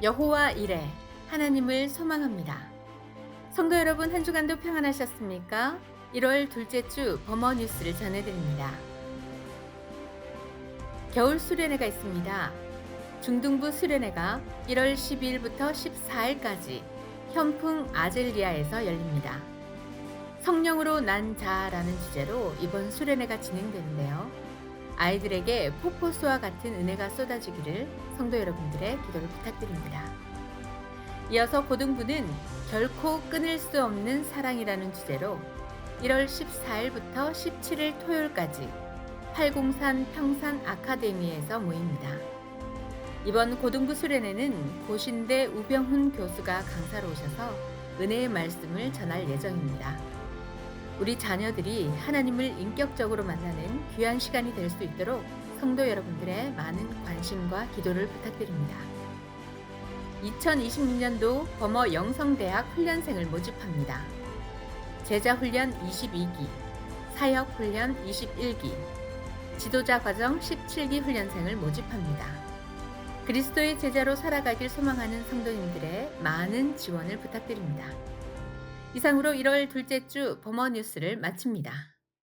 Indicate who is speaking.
Speaker 1: 여호와 이래 하나님을 소망합니다. 성도 여러분 한 주간도 평안하셨습니까? 1월 둘째 주 버머 뉴스를 전해드립니다. 겨울 수련회가 있습니다. 중등부 수련회가 1월 12일부터 14일까지 현풍 아젤리아에서 열립니다. 성령으로 난 자라는 주제로 이번 수련회가 진행되는데요. 아이들에게 폭포수와 같은 은혜가 쏟아지기를 성도 여러분들의 기도를 부탁드립니다. 이어서 고등부는 결코 끊을 수 없는 사랑이라는 주제로 1월 14일부터 17일 토요일까지 팔공산 평산 아카데미에서 모입니다. 이번 고등부 수련회는 고신대 우병훈 교수가 강사로 오셔서 은혜의 말씀을 전할 예정입니다. 우리 자녀들이 하나님을 인격적으로 만나는 귀한 시간이 될 수 있도록 성도 여러분들의 많은 관심과 기도를 부탁드립니다. 2026년도 범어 영성대학 훈련생을 모집합니다. 제자훈련 22기, 사역훈련 21기, 지도자 과정 17기 훈련생을 모집합니다. 그리스도의 제자로 살아가길 소망하는 성도님들의 많은 지원을 부탁드립니다. 이상으로 1월 둘째 주 범어 뉴스를 마칩니다.